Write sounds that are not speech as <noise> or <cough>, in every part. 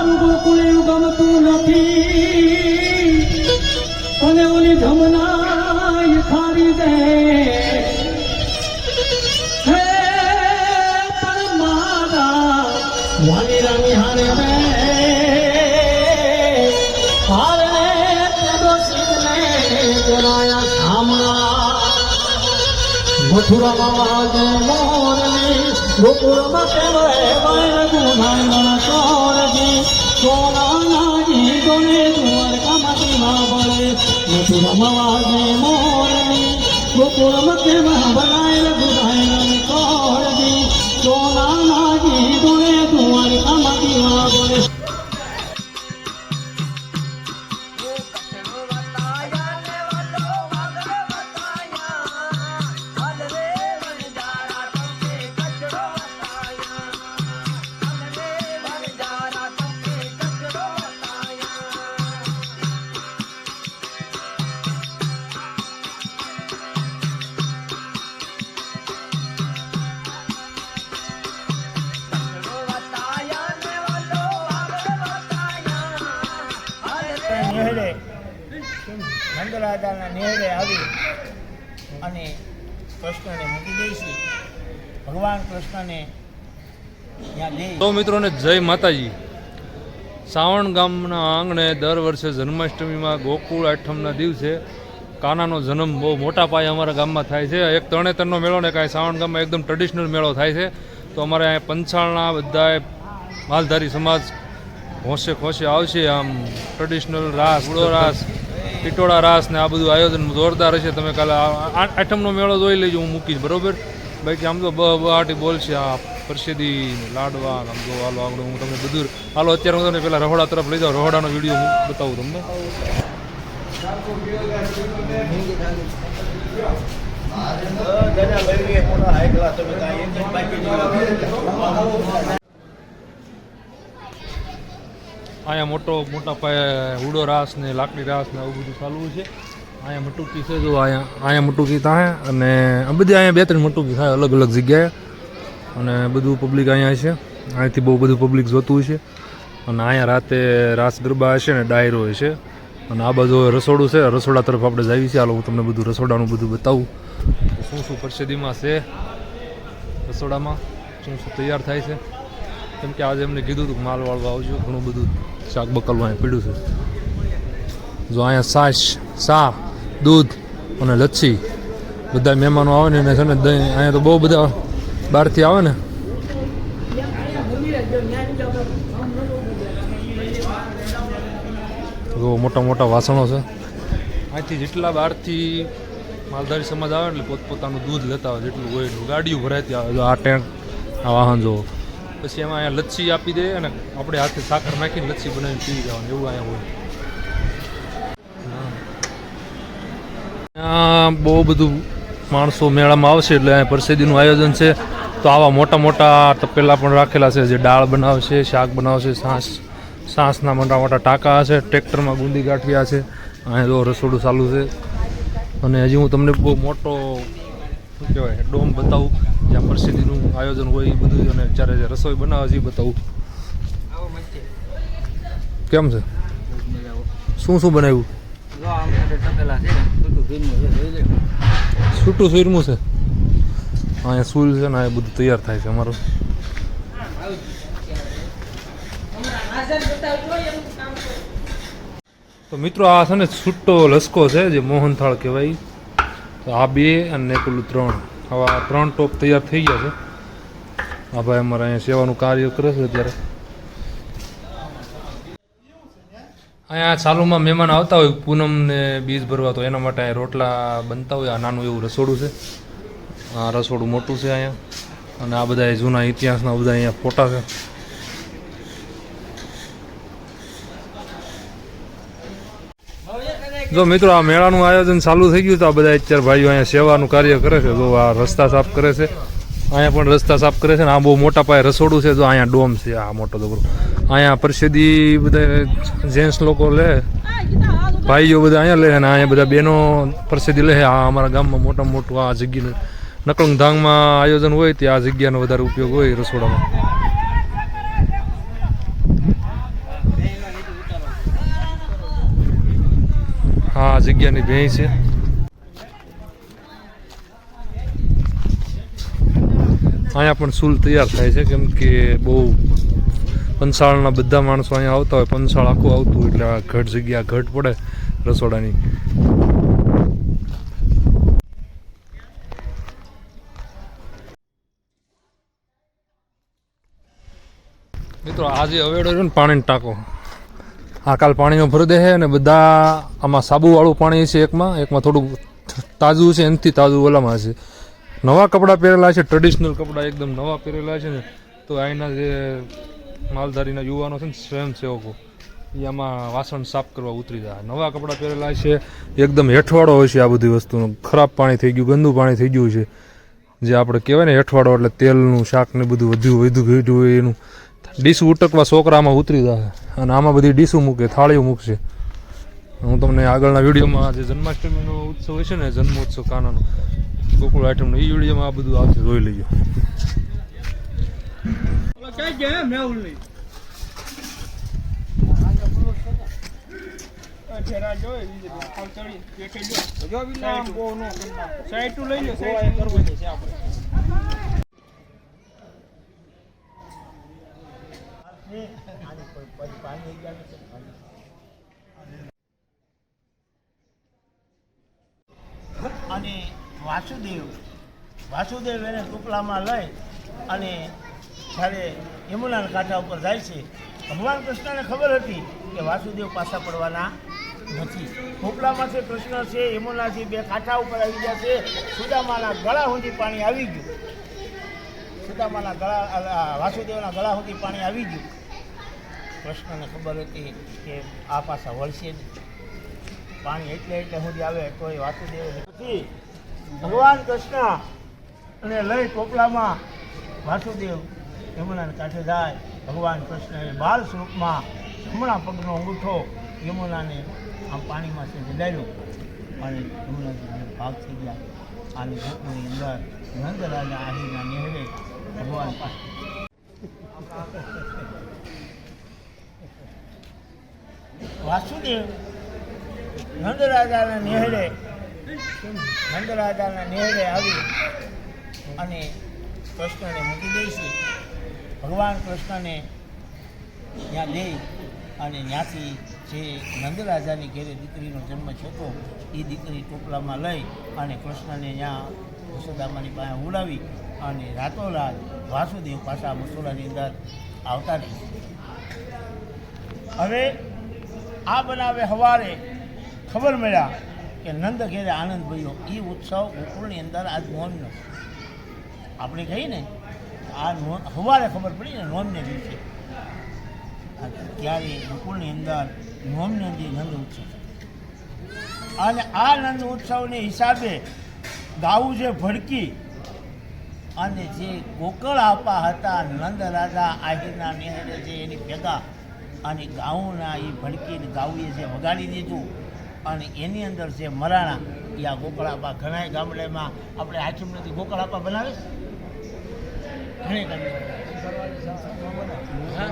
મારું ગોકુળિયું ગમતું નથી અને ઓલી જમનાય ખારી દે હે પણ મારા વાલી રાની હારે બે હારે મથુરામાં વાગે મોરની ગોકુળમાં કહેવાય બાય सुरमवाजे मोरे गोकुल मध्ये महाबला નંદરાજાના નેહડે આવી અને કૃષ્ણને મૂકી દઈશું ભગવાન કૃષ્ણને તો મિત્રોને જય માતાજી. સાવણ ગામના આંગણે દર વર્ષે જન્માષ્ટમીમાં ગોકુળ આઠમના દિવસે કાનાનો જન્મ બહુ મોટા પાયે અમારા ગામમાં થાય છે. એક તરણેતરનો મેળો ને કાંઈ સાવણ ગામમાં એકદમ ટ્રેડિશનલ મેળો થાય છે. તો અમારે અહીંયા પંચાળના બધાએ માલધારી સમાજ હોંશે ખોશે આવશે આમ ટ્રેડિશનલ રાસ, ઉડો રાસ ટીટોળા રાસ ને આ બધું આયોજન જોરદાર હશે. તમે કાલે આઠમનો મેળો જોઈ લેજો, હું મૂકીશ, બરોબર? બાકી આમ તો બ બહાટી બોલશે આ પરસેદી લાડવા આમ જો હાલો આગળ હું તમને બધું હાલો, અત્યારે હું તમને પેલા રહોડા તરફ લઈ જાઉં, રહોડાનો વીડિયો હું બતાવું તમને. દાદા લઈ મોટા હાઈ તમે કાંઈ એક જ બાકી અહીંયા મોટો મોટા પાયે હુડો રાસ ને લાકડી રાસ ને આવું બધું ચાલુ છે. અહીંયા મટુકી છે, જો અહીંયા અહીંયા મટુકી થાય અને આ બધી અહીંયા બે ત્રણ મટુકી થાય અલગ અલગ જગ્યાએ. અને બધું પબ્લિક અહીંયા છે. અહીંથી બહુ બધું પબ્લિક જોતું છે. અને અહીંયા રાતે રાસ ગરબા હશે ને ડાયરો હશે. અને આ બાજુ રસોડું છે. રસોડા તરફ આપણે જઈએ છીએ. હાલો, હું તમને બધું રસોડાનું બધું બતાવું. શું શું પરસેદીમાં છે રસોડામાં? શું શું તૈયાર થાય છે? કેમ કે આજે એમને કીધું હતું માલ વાળવા આવજો, ઘણું બધું. શાક બકલવા અહીંયા પીડું છે. જો અહીંયા સાસ સા દૂધ અને લચ્છી બધા મહેમાનો આવે ને એને છે ને દહીં, અહીંયા તો બહુ બધા બહારથી આવે ને. જો મોટા મોટા વાસણો છે. અહીંથી જેટલા બહારથી માલધારી સમાજ આવે એટલે પોતપોતાનું દૂધ લેતા હોય, જેટલું હોય, ગાડીઓ ભરાતી આવે જો આ ટેન્ક, આ વાહન, જો પછી એમાં અહીંયા લચ્છી આપી દે અને આપણે હાથે સાકર નાખીને લચ્છી બનાવીને પી જવાનું એવું અહીંયા હોય. બહુ બધું માણસો મેળામાં આવશે એટલે અહીંયા પ્રસિદ્ધિનું આયોજન છે. તો આવા મોટા મોટા તપેલા પણ રાખેલા છે, જે દાળ બનાવશે, શાક બનાવશે, સાસ, સાસના મોટા મોટા ટાંકા હશે, ટ્રેક્ટરમાં ગુંદી ગાંઠિયા છે. અહીંયા જો રસોડું ચાલુ છે. અને હજી હું તમને બહુ મોટો શું કહેવાય, ડોમ બતાવું, જ્યાં પ્રસિદ્ધિનું આયોજન હોય એ બધું અને જ્યારે જે રસોઈ બનાવે છે એ બતાવું. કેમ છે? શું શું બનાવ્યું? છૂટું સુરમું છે. અહીંયા સૂલ છે ને એ બધું તૈયાર થાય છે અમારું. તો મિત્રો, આ છે ને છૂટો લસકો છે, જે મોહનથાળ કહેવાય. તો આ બે અને પેલું ત્રણ. હવે આ ત્રણ ટોપ તૈયાર થઈ ગયા છે. આ ભાઈ અમારે અહીંયા સેવાનું કાર્ય કરે છે અત્યારે. અહીંયા ચાલુમાં મહેમાન આવતા હોય પૂનમ ને બીજ ભરવા, તો એના માટે અહીંયા રોટલા બનતા હોય, આ નાનું એવું રસોડું છે. આ રસોડું મોટું છે અહીંયા. અને આ બધા જૂના ઇતિહાસના બધા અહીંયા ફોટા છે. જો મિત્રો, આ મેળાનું આયોજન ચાલુ થઈ ગયું તો આ બધા અત્યારે ભાઈઓ અહીંયા સેવાનું કાર્ય કરે છે. જો આ રસ્તા સાફ કરે છે. અહીંયા પણ રસ્તા સાફ કરે છે ને આ બહુ મોટા પાયે રસોડું છે. જો અહીંયા ડોમ છે, આ મોટો દોરો અહીંયા પ્રસિદ્ધિ બધા જેન્ટ્સ લોકો લે, ભાઈઓ બધા અહીંયા લે અને અહીંયા બધા બહેનો પ્રસિદ્ધિ લે. આ અમારા ગામમાં મોટામાં મોટું આ જગ્યાનું નકળંગ ધાંગમાં આયોજન હોય તે આ જગ્યાનો વધારે ઉપયોગ હોય રસોડામાં. આ જગ્યાની ભેંસ છે. અહીંયા પણ સૂલ તૈયાર થાય છે, કેમ કે બહુ પંસાળના બધા માણસો અહીંયા આવતા હોય, પંસાળ આખું આવતું એટલે આ ઘટ જગ્યા ઘટ પડે રસોડાની. મિત્રો આજે અવેડો છે ને, પાણીનો ટાંકો. આ કાલ પાણીનો ભરી દે છે અને બધા આમાં સાબુવાળું પાણી છે એકમાં. એકમાં થોડું તાજું છે, એનાથી તાજું ઓલામાં છે. નવા કપડાં પહેરેલા છે ટ્રેડિશનલ કપડાં એકદમ નવા પહેરેલા છે ને. તો અહીંના જે માલધારીના યુવાનો છે ને, સ્વયંસેવકો એ આમાં વાસણ સાફ કરવા ઉતરી જાય. નવા કપડાં પહેરેલા છે, એકદમ હેઠવાડો હોય છે આ બધી વસ્તુનું. ખરાબ પાણી થઈ ગયું, ગંદુ પાણી થઈ ગયું છે. જે આપણે કહેવાય ને, હેઠવાડો એટલે તેલનું શાક ને બધું વધ્યું વધુ ઘટ્યું હોય એનું ડીશ ઉટકવા છોકરામાં ઉતરી જાય અને આમાં બધી ડીશું મૂકે, થાળીઓ મૂકશે. હું તમને આગળના વિડીયોમાં જે જન્માષ્ટમીનો ઉત્સવ હોય છે ને, જન્મોત્સવ કાનાનો, ગોકુળ આઈટમનો એ વિડીયોમાં આ બધું આવશે, જોઈ લેજો. સાઈડ કરવું છે નહીં અને વાસુદેવ વાસુદેવ એને ટુકડામાં લઈ અને જ્યારે યમુનાના કાંઠા ઉપર જાય છે, ભગવાન કૃષ્ણને ખબર હતી કે વાસુદેવ પાછા પડવાના નથી. ટોપલામાંથી કૃષ્ણ છે યમુનાથી બે કાંઠા ઉપર આવી ગયા છે, સુદામાના ગળા સુધી પાણી આવી ગયું. સુદામાના ગળા વાસુદેવના ગળા સુધી પાણી આવી ગયું. કૃષ્ણને ખબર હતી કે આ પાછા વળશે જ. પાણી એટલે એટલે સુધી આવે તો એ વાસુદેવ નથી. ભગવાન કૃષ્ણ અને લઈ ટોપલામાં વાસુદેવ યમુનાને કાંઠે જાય. ભગવાન કૃષ્ણએ બાલ સ્વરૂપમાં જમણા પગનો અંગૂઠો યમુનાને આમ પાણીમાંથી જડાયો અને યમુનાથી ભાગ થઈ ગયા. આની ગોકુળની અંદર નંદરાજા આહીના નેહરે ભગવાન પાસે વાસુદેવ. નંદરાજાના નેહડે નંદરાજાના નેહડે આવી અને કૃષ્ણને મૂકી દે ભગવાન કૃષ્ણને ત્યાં લઈ અને ત્યાંથી જે નંદરાજાની ઘેરે દીકરીનો જન્મ થતો એ દીકરી ટોપલામાં લઈ અને કૃષ્ણને ત્યાં યશોદામાની પાસે ઉડાવી અને રાતોરાત વાસુદેવ પાછા મસોલાની અંદર આવતા રહી હવે આ બનાવે સવારે ખબર મળ્યા કે નંદ ઘેરે આનંદ ભયો એ ઉત્સવ ગોકુળની અંદર આજ નોમનો. આપણે કહીએ ને, આ નોંધ સવારે ખબર પડી ને નોમને દિવસે. ત્યારે ગોકુળની અંદર નોમને જે નંદ ઉત્સવ અને આ નંદ ઉત્સવને હિસાબે ગાવું જે ભડકી અને જે ગોકળ આપા હતા નંદ રાજા આહિરના નિહરે જે એની ભેગા અને ગાઉના એ ભડકીને ગાઉએ જે વગાડી દીધું અને એની અંદર જે મરાણા એ આ ગોકળાપા ઘણા ગામડામાં આપણે હાચમ નથી. ગોકળ આપા બનાવે છે? ઘણી ગામડે હા?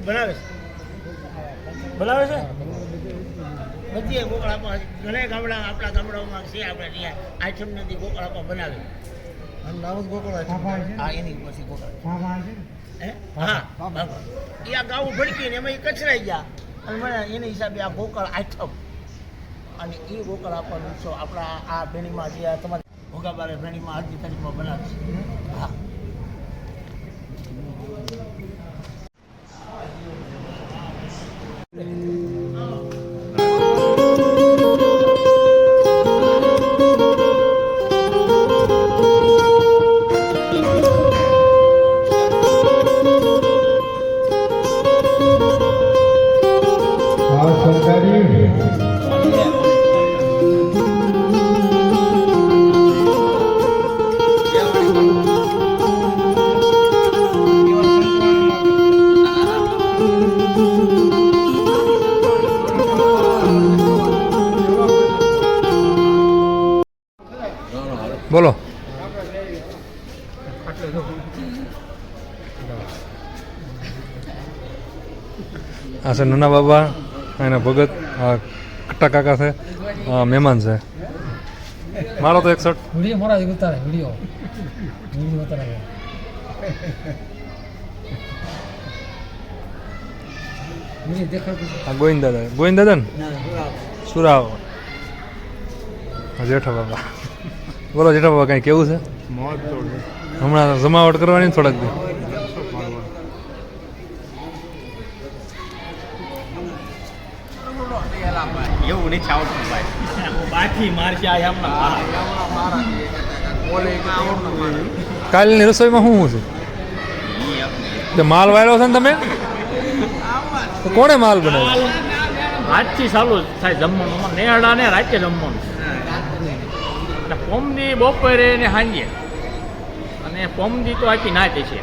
બનાવે છે? બનાવે છે? બધી ગોકળાપા ઘણા ગામડા આપણા ગામડાઓમાં છે આપણે ત્યાં. આચમ નથી ગોકળ આપા ગોકળા હા એની પછી ગોકળ. હે? એ આ ગાવું ભડકીને એમાં એ કચરાઈ ગયા. અને મને એના હિસાબે આ ગોકળ આઠમ અને એ ગોકળ આપવાનો ઉત્સવ આપણા આ બેણીમાં જે તમારે ભોગાબારે ભેણીમાં આજની તારીખમાં બનાવે છે. હા. બોલો. આ છે નાના બાબા એના ભગત આ કટ્ટા કાકા છે મહેમાન છે. મારો તો એકસઠ વીડિયો મારા ઉતારે વીડિયો. વીડિયો ઉતારે. ગોવિંદ દાદા. ગોવિંદ દાદા ને? સુરાવ જેઠા બાબા. બોલો જેઠા બાબા કાંઈ કેવું છે? હમણાં જમાવટ કરવાની થોડાક દી. એવું નહીં ભાઈ. બાકી મારશે આ હમણાં કાલની રસોઈમાં શું શું છે? માલ વાળ્યો છે ને તમે? કોણે માલ બનાવ્યો? આજથી ચાલુ થાય જમવાનું. નેહડા ને રાતે જમવાનું. એટલે પોમદી બપોરે ને સાંજે. અને પોમદી તો આખી નાચે છે.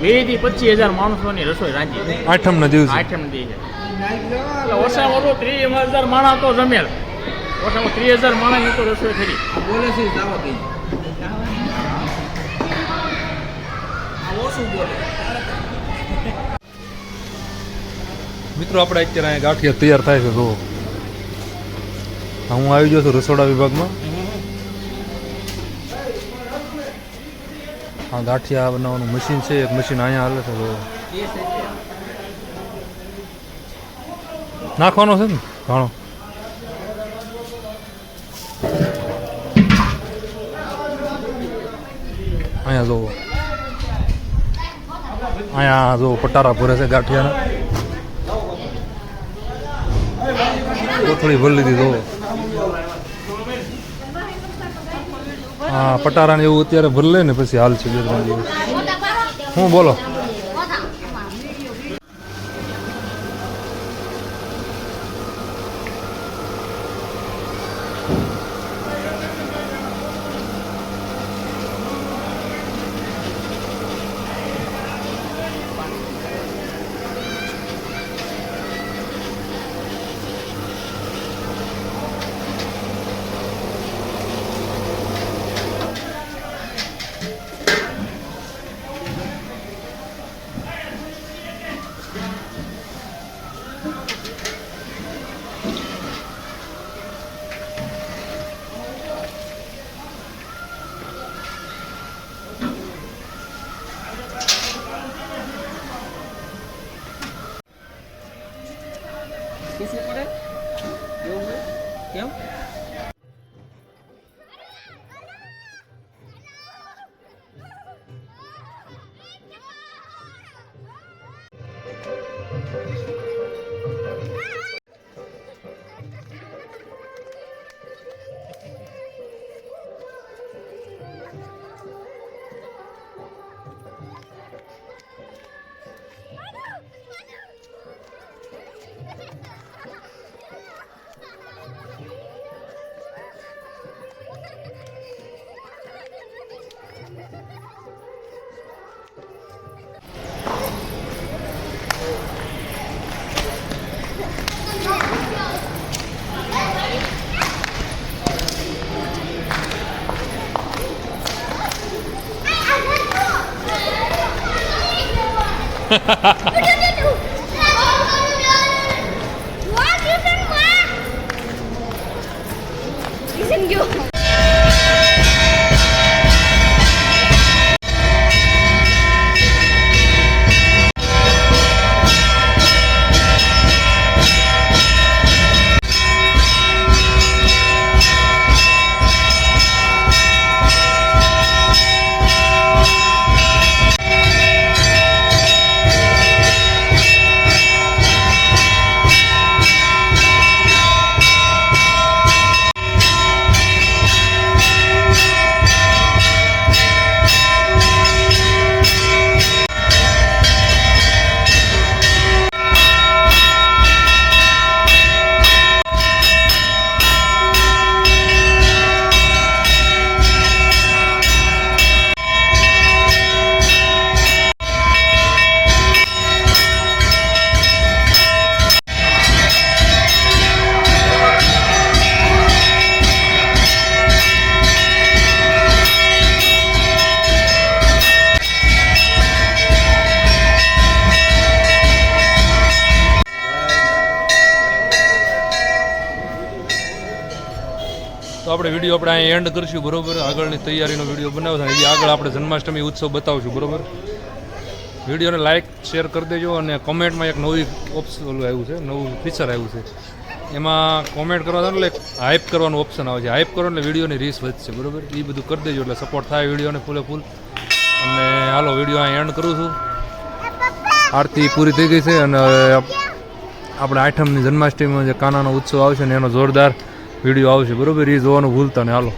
બેથી પચીસ હજાર માણસોની રસોઈ રાંધી આઠમના દિવસે. આઈટમ દી છે. એટલે ઓછામાં ઓછું ત્રીસ હજાર માણસ તો જમેલ. ઓછામાં ત્રીસ હજાર માણસની તો રસોઈ થઈ. મિત્રો આપણે અત્યારે અહીંયા ગાંઠિયા તૈયાર થાય છે જુઓ. હું આવી ગયો છું રસોડા વિભાગમાં. હા ગાંઠિયા બનાવવાનું મશીન છે, એક મશીન અહીંયા હાલે છે નાખવાનો છે ને? ઘણો અહીંયા જોવો અહીંયા જો પટારા ભરે છે ગાંઠિયાના. કોથળી ભરી લીધી જો હા, પટારાને એવું અત્યારે ભરી લે ને પછી હાલ છે બે ત્રણ દિવસ. હું બોલો. किसने पढ़ा क्यों हुए क्यों <laughs> you're વીડિયો આપણે અહીં એન્ડ કરશું, બરોબર? આગળની તૈયારીનો વીડિયો બનાવતા એ આગળ આપણે જન્માષ્ટમી ઉત્સવ બતાવશું, બરોબર? વિડીયોને લાઇક શેર કરી દેજો અને કોમેન્ટમાં એક નવી ઓપ્શન આવ્યું છે, નવું ફીચર આવ્યું છે. એમાં કોમેન્ટ કરવાનું એટલે હાઇપ કરવાનું ઓપ્શન આવે છે. હાઇપ કરો એટલે વિડીયોની રીસ વધશે, બરોબર? એ બધું કરી દેજો એટલે સપોર્ટ થાય વિડીયોને ફૂલે ફૂલ અને હાલો, વીડિયો અહીં એન્ડ કરું છું. આરતી પૂરી થઈ ગઈ છે અને આપણે આઠમની જન્માષ્ટમીમાં જે કાનાનો ઉત્સવ આવશે ને એનો જોરદાર વીડિયો આવશે બરોબર? એ જોવાનું ભૂલતા ને હાલો.